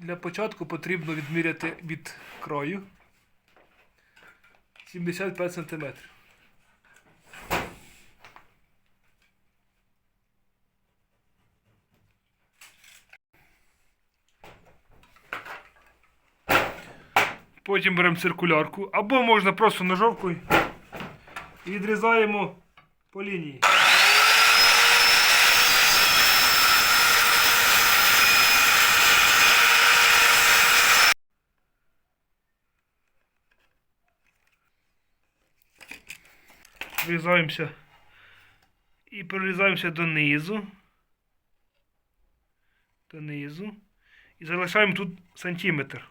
Для початку потрібно відміряти від краю 75 см. Потім беремо циркулярку, або можна просто ножовкою і відрізаємо по лінії. Врізаємося і прорізаємося донизу. Донизу. І залишаємо тут сантиметр.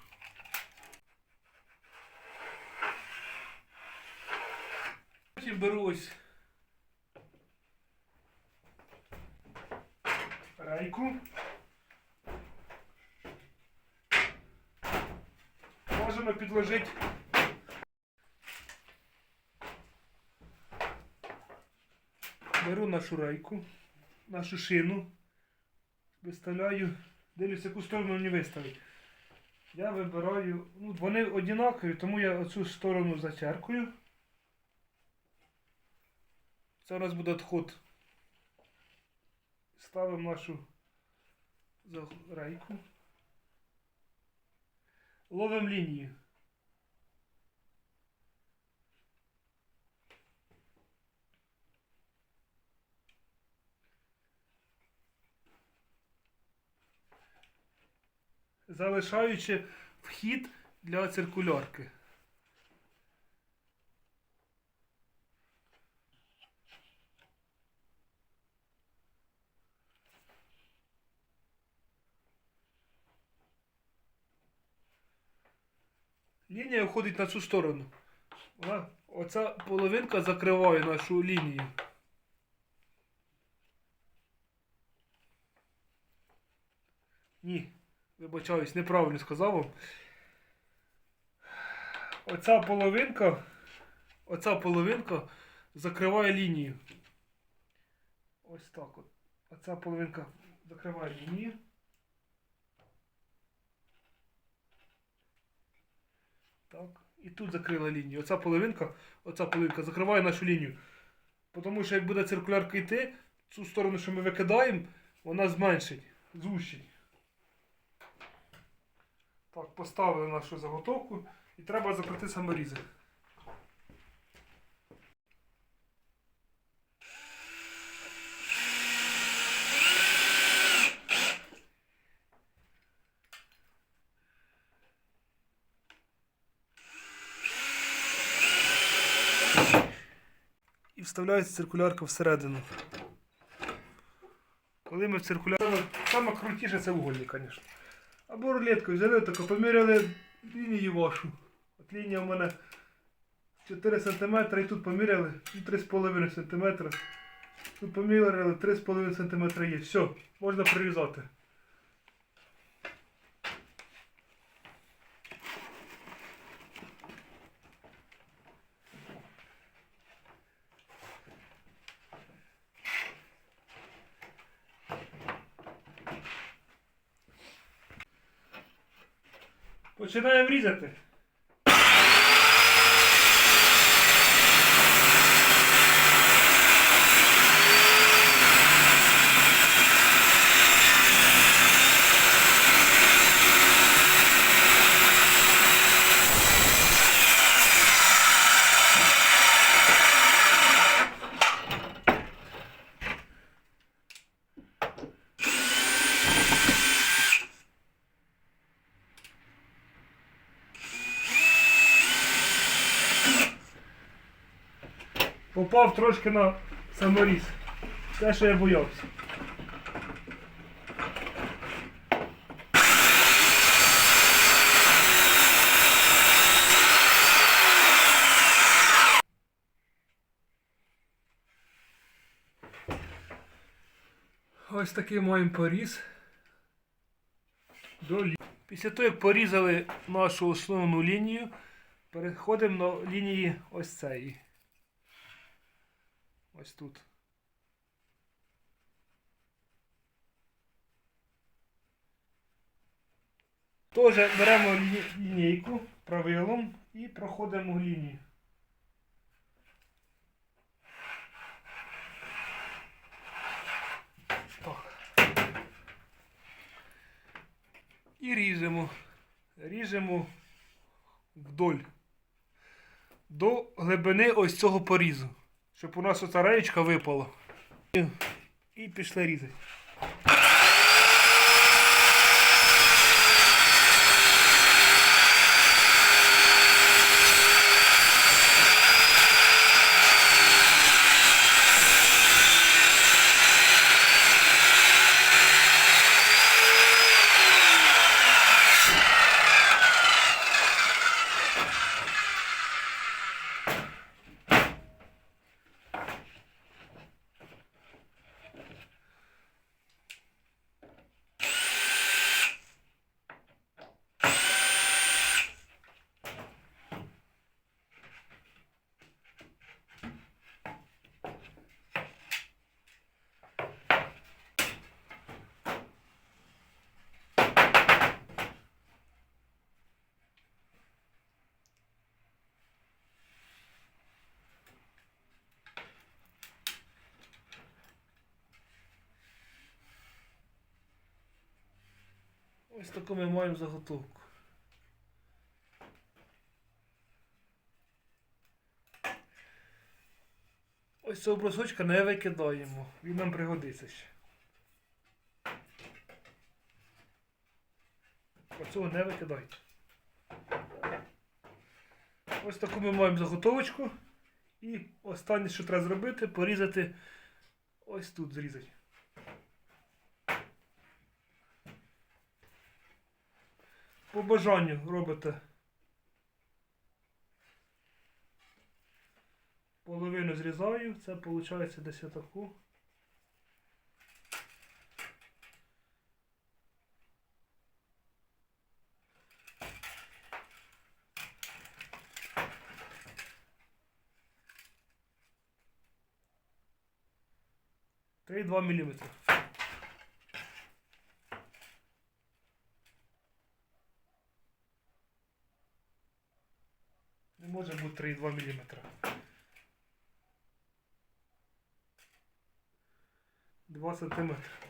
Потім беру ось рейку. Можемо підложити беру нашу рейку, нашу шину, виставляю, дивлюсь, яку сторону мені виставить. Я вибираю, ну, вони однакові, тому я оцю сторону зачеркую. Це у нас буде відход. Ставимо нашу рейку. Ловимо лінію. Залишаючи вхід для циркульорки. Лінія входить на цю сторону. Вона, оця половинка закриває нашу лінію. Ні, вибачаюсь, неправильно сказав вам. Оця половинка, оця половинка закриває лінію. Ось так от. Оця половинка закриває лінію. Так. І тут закрила лінію. Оця половинка, оця половинка закриває нашу лінію. Тому що як буде циркулярка йти, цю сторону, що ми викидаємо, вона зменшить, зущить. Так, поставили нашу заготовку і треба закрити саморізи. І вставляється циркулярка всередину. Коли ми в циркулярку... Саме це угольник, звісно. Або рулеткою взяли, тако поміряли лінію вашу. От лінія у мене 4 см і тут поміряли ну, 3,5 см. Тут поміряли 3,5 см є. Все, можна прирізати. Починаємо різати. Попав трошки на саморіз. Те, що я боявся. Ось такий маємо поріз. До лі- Після того, як порізали нашу основну лінію, переходимо на лінії ось цієї. Ось тут. Теж беремо лінійку правилом і проходимо лінію. І ріжемо. Ріжемо вдоль. До глибини ось цього порізу. Щоб у нас оця реєчка випала. І- пішла різати. Ось таку ми маємо заготовку. Ось цього брусочка не викидаємо. Він нам пригодиться ще. Оцього не викидайте. Ось таку ми маємо заготовочку. І останнє, що треба зробити, порізати ось тут зрізати. По бажанню робите половину зрізаю, це виходить десь отаку. Три два міліметри. Не може бути 3,2 мм. Два сантиметри.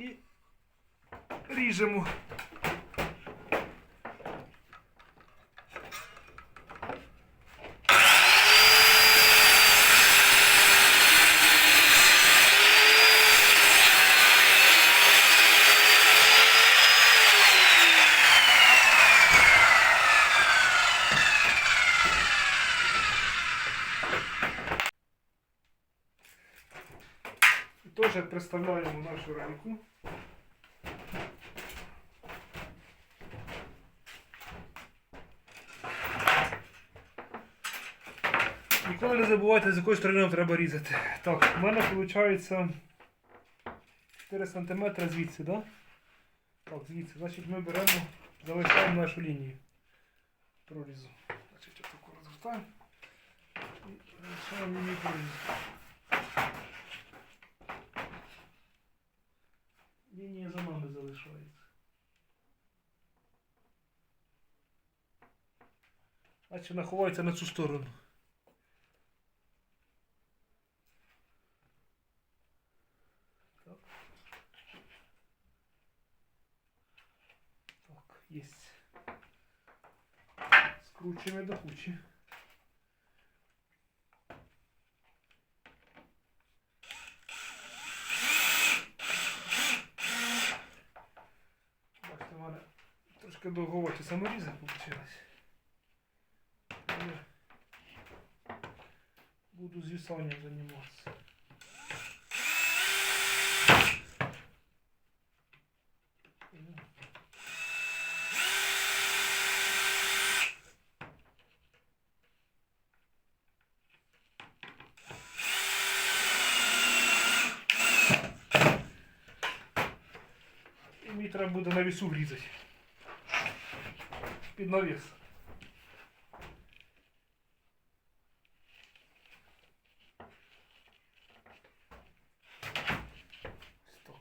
І ріжемо. Теж представляємо нашу рамку. Ніколи не забувайте, з якої сторони треба різати. Так, у мене виходить 4 см звідси, да? Так, звідси. Значить ми беремо, залишаємо нашу лінію. Прорізу. Значить, отаку розвертаємо. І залишаємо лінію прорізу. Лінія за нами залишається. Значить вона ховається на цю сторону. Так. Так, есть. Скручиваем до кучи. Бачите, в мене трошки довговаті саморізи. Але Буду звісанням займатися. І мені треба буде на вісу влізати. Під навіс. Стоп.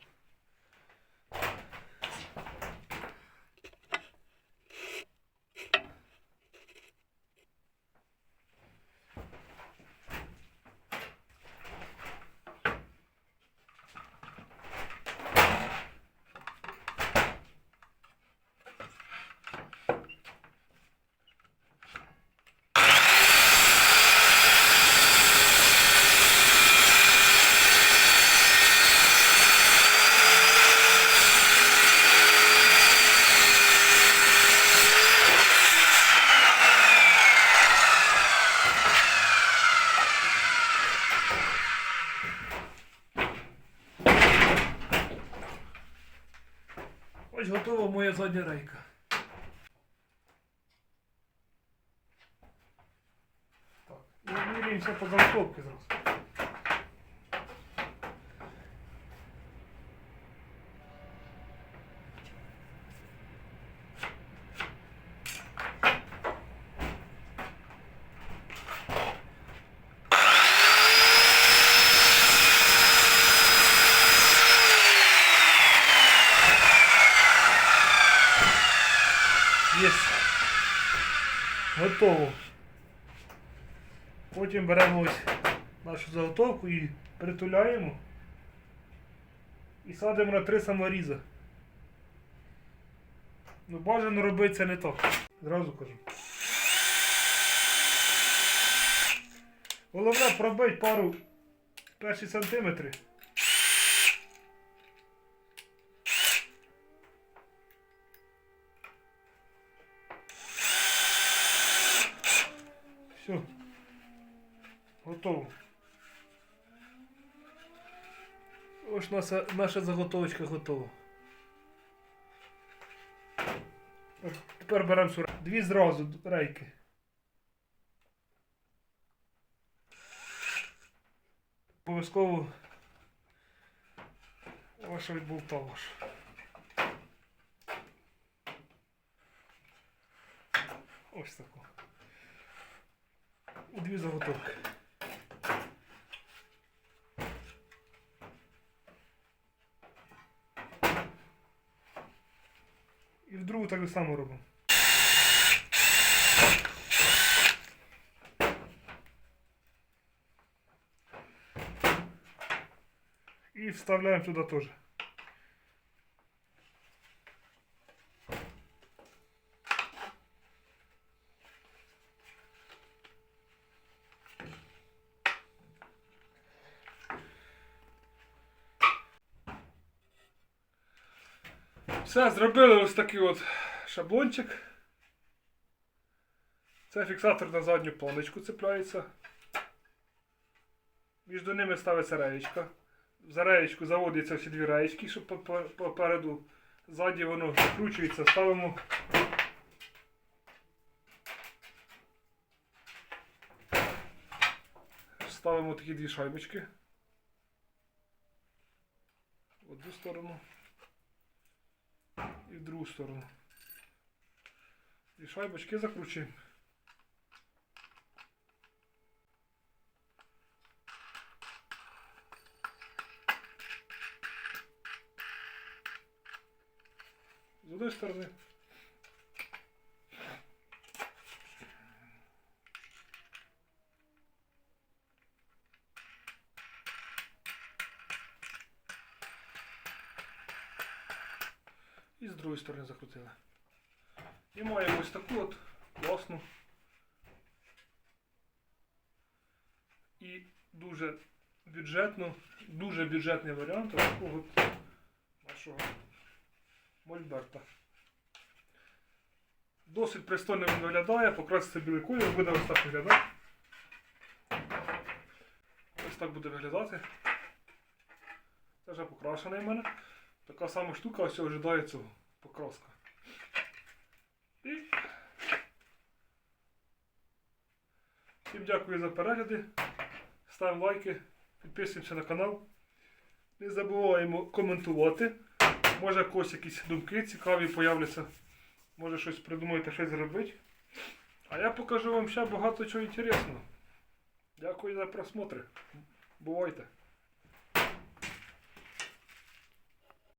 Ось готова моя задня рейка. Так, і міряємося по заготовці зараз. Готово. Потім беремо ось нашу заготовку і притуляємо. І садимо на три саморіза. Ну бажано робити це не так. Зразу кажу. Головне пробити пару перші сантиметри. Все. Готово. Ось наша, наша заготовочка готова. Так, Тепер беремо сюди. Дві зразу рейки. Обов'язково ваша відболтала ж. Ось таку. І дві заготовки. І в другу так само робимо. І вставляємо туди теж. Все, зробили ось такий от шаблончик. Це фіксатор на задню планочку цепляється. Між ними ставиться реєчка. За реєчку заводяться всі дві реєчки, щоб попереду. Ззаді воно вкручується, ставимо. ставимо такі дві шайбочки. В одну сторону і в другу сторону. І шайбочки закручуємо. З однієї сторони. І з другої сторони закрутили. І маємо ось таку от класну і дуже бюджетну, дуже бюджетний варіант такого нашого мольберта. Досить пристойно він виглядає, покраситься білий колір, буде ось так виглядати. Ось так буде виглядати. Це вже покрашений в мене. Така сама штука ось ожидає цього покраска. І всім дякую за перегляди. Ставимо лайки, підписуємося на канал. Не забуваємо коментувати. Може когось якісь думки цікаві появляться. Може щось придумаєте, щось зробити. А я покажу вам ще багато чого інтересного. Дякую за просмотр. Бувайте!